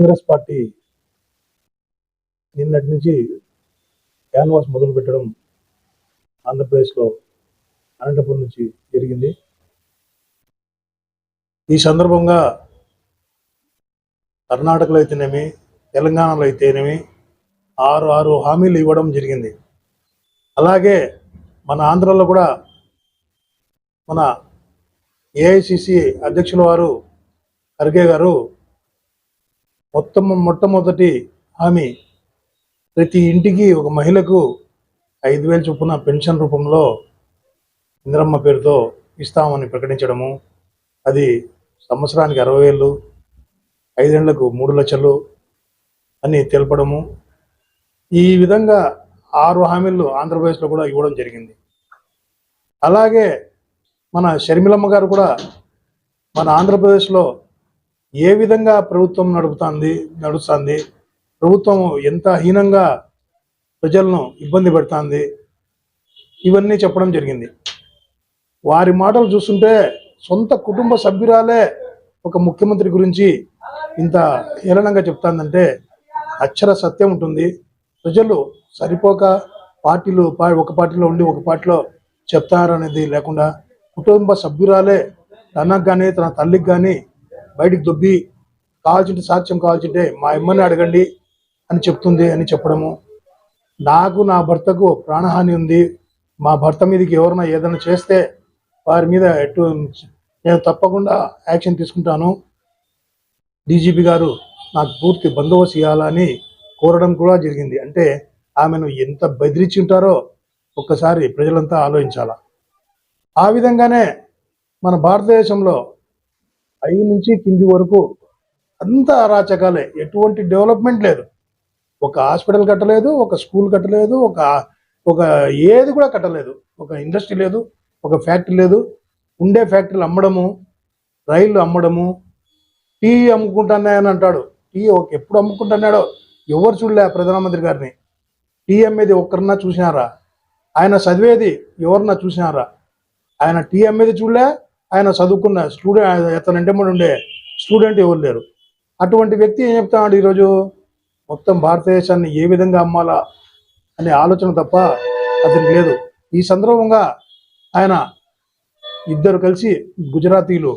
Congress party నిన్నటి నుంచి canvas మొదలు పెట్టడం ఆంధ్రప్రదేశ్లో అనంతపురం నుంచి జరిగింది. ఈ సందర్భంగా కర్ణాటకలో అయితేనేమి తెలంగాణలో అయితేనేమి ఆరు ఆరు హామీలు ఇవ్వడం జరిగింది. అలాగే మన ఆంధ్రలో కూడా మన ఏఐసిసి అధ్యక్షుల వారు ఖర్గే గారు మొత్తం మొట్టమొదటి హామీ ప్రతి ఇంటికి ఒక మహిళకు ఐదు వేలు చొప్పున పెన్షన్ రూపంలో ఇంద్రమ్మ పేరుతో ఇస్తామని ప్రకటించడము. అది సంవత్సరానికి అరవై వేలు ఐదేళ్ళకు మూడు లక్షలు అని తెలపడము. ఈ విధంగా ఆరు హామీలు ఆంధ్రప్రదేశ్లో కూడా ఇవ్వడం జరిగింది. అలాగే మన షర్మిలమ్మ గారు కూడా మన ఆంధ్రప్రదేశ్లో ఏ విధంగా ప్రభుత్వం నడుపుతుంది నడుస్తుంది ప్రభుత్వం ఎంత హీనంగా ప్రజలను ఇబ్బంది పెడుతుంది ఇవన్నీ చెప్పడం జరిగింది. వారి మాటలు చూస్తుంటే సొంత కుటుంబ సభ్యురాలే ఒక ముఖ్యమంత్రి గురించి ఇంత హేళనంగా చెప్తాందంటే అక్షర సత్యం ఉంటుంది. ప్రజలు సరిపోక పార్టీలు ఒక పార్టీలో ఉండి ఒక పార్టీలో చెప్తారనేది లేకుండా కుటుంబ సభ్యురాలే తనకు కానీ తన తల్లికి కానీ బయటికి దొబ్బి కావాల్సింటే సాక్ష్యం కావాల్సింటే మా అమ్మని అడగండి అని చెప్తుంది అని చెప్పడము. నాకు నా భర్తకు ప్రాణహాని ఉంది. మా భర్త మీదకి ఎవరైనా ఏదైనా చేస్తే వారి మీద ఎటు నేను తప్పకుండా యాక్షన్ తీసుకుంటాను. డీజీపీ గారు నాకు పూర్తి బందోబస్తు ఇవ్వాలని కోరడం కూడా జరిగింది. అంటే ఆమెను ఎంత బెదిరించి ఉంటారో ఒక్కసారి ప్రజలంతా ఆలోచించాల. ఆ విధంగానే మన భారతదేశంలో పై నుంచి కింది వరకు అంతా అరాచకాలే. ఎటువంటి డెవలప్మెంట్ లేదు. ఒక హాస్పిటల్ కట్టలేదు ఒక స్కూల్ కట్టలేదు ఒక ఒక ఏది కూడా కట్టలేదు. ఒక ఇండస్ట్రీ లేదు ఒక ఫ్యాక్టరీ లేదు. ఉండే ఫ్యాక్టరీలు అమ్మడము రైళ్ళు అమ్మడము టీ అమ్ముకుంటున్నాయని అంటాడు. టీ ఒక- ఎప్పుడు అమ్ముకుంటున్నాడో ఎవరు చూడలే ప్రధానమంత్రి గారిని. టీ అమ్మేది ఒక్కరన్నా చూసినారా? ఆయన చదివేది ఎవరన్నా చూసినారా? ఆయన టీ అమ్మేది చూడలే ఆయన చదువుకున్న స్టూడెంట్ అతను ఎంటెమ్మడి ఉండే స్టూడెంట్ ఎవరు లేరు. అటువంటి వ్యక్తి ఏం చెప్తాడు ఈరోజు? మొత్తం భారతదేశాన్ని ఏ విధంగా అమ్మాలా అనే ఆలోచన తప్ప అతనికి లేదు. ఈ సందర్భంగా ఆయన ఇద్దరు కలిసి గుజరాతీలు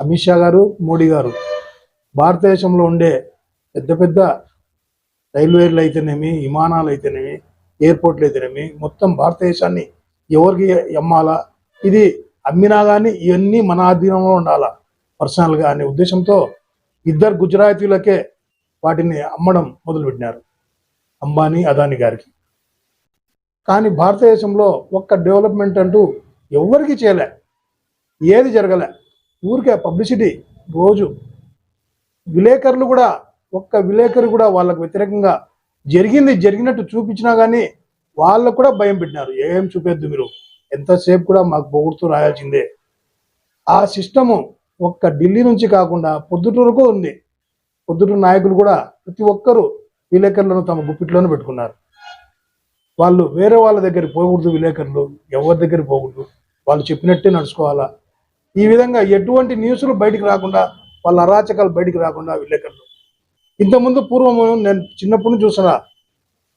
అమిత్ షా గారు మోడీ గారు భారతదేశంలో ఉండే పెద్ద పెద్ద రైల్వేలు అయితేనేమి విమానాలు అయితేనేమి ఎయిర్పోర్ట్లు అయితేనేమి మొత్తం భారతదేశాన్ని ఎవరికి అమ్మాలా? ఇది అమ్మినా కానీ ఇవన్నీ మన ఆధీనంలో ఉండాలా? పర్సనల్గా అనే ఉద్దేశంతో ఇద్దరు గుజరాతీలకే వాటిని అమ్మడం మొదలుపెట్టినారు. అంబానీ అదాని గారికి. కానీ భారతదేశంలో ఒక్క డెవలప్మెంట్ అంటూ ఎవరికి చేయలే. ఏది జరగలే. ఊరికే పబ్లిసిటీ రోజు. విలేకరులు కూడా ఒక్క విలేకరు కూడా వాళ్ళకు వ్యతిరేకంగా జరిగింది జరిగినట్టు చూపించినా కానీ వాళ్ళకు కూడా భయం పెట్టినారు. ఏం చూపేద్దు మీరు? ఎంతసేపు కూడా మాకు పొగుడుతూ రాయాల్సిందే. ఆ సిస్టము ఒక్క ఢిల్లీ నుంచి కాకుండా పొద్దుటూరుకు ఉంది. పొద్దుటూరు నాయకులు కూడా ప్రతి ఒక్కరూ విలేకరులను తమ గుప్పిట్లోనే పెట్టుకున్నారు. వాళ్ళు వేరే వాళ్ళ దగ్గర పోకూడదు విలేకరులు ఎవరి దగ్గర పోకూడదు. వాళ్ళు చెప్పినట్టే నడుచుకోవాలా. ఈ విధంగా ఎటువంటి న్యూస్లు బయటికి రాకుండా వాళ్ళ అరాచకాలు బయటికి రాకుండా విలేకరులు. ఇంతకుముందు పూర్వం నేను చిన్నప్పటి నుంచి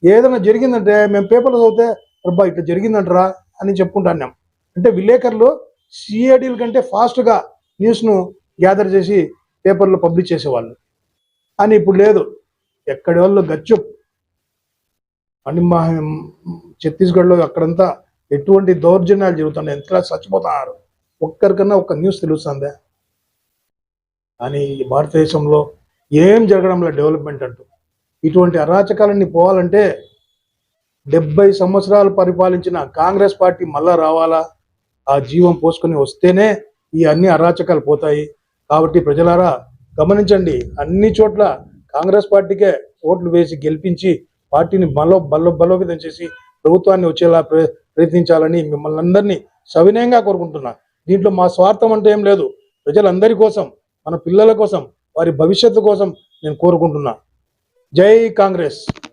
ఏదైనా జరిగిందంటే మేము పేపర్లు చదివితే అబ్బా ఇట్లా జరిగిందంటరా? అని చెప్పుకుంటాన్నాం అంటే విలేకరులు సిఐడీల కంటే ఫాస్ట్గా న్యూస్ను గ్యాదర్ చేసి పేపర్లో పబ్లిష్ చేసేవాళ్ళు. అని ఇప్పుడు లేదు. ఎక్కడి వాళ్ళు గచ్చు. అని మా ఛత్తీస్గఢ్లో అక్కడంతా ఎటువంటి దౌర్జన్యాలు జరుగుతున్నాయి. ఎంత చచ్చిపోతున్నారు. ఒక్కరికన్నా ఒక్క న్యూస్ తెలుస్తుందే. కానీ భారతదేశంలో ఏం జరగడంలో డెవలప్మెంట్ అంటూ. ఇటువంటి అరాచకాలన్నీ పోవాలంటే డెబ్బై సంవత్సరాలు పరిపాలించిన కాంగ్రెస్ పార్టీ మళ్ళా రావాలా? ఆ జీవం పోసుకొని వస్తేనే ఈ అన్ని అరాచకాలు పోతాయి. కాబట్టి ప్రజలారా గమనించండి అన్ని చోట్ల కాంగ్రెస్ పార్టీకే ఓట్లు వేసి గెలిపించి పార్టీని బలో బలో బలోపేతం చేసి ప్రభుత్వాన్ని వచ్చేలా ప్ర- ప్రయత్నించాలని మిమ్మల్ని అందరినీ సవినయంగా కోరుకుంటున్నా. దీంట్లో మా స్వార్థం అంటే ఏం లేదు. ప్రజలందరి కోసం మన పిల్లల కోసం వారి భవిష్యత్తు కోసం నేను కోరుకుంటున్నా. జై కాంగ్రెస్!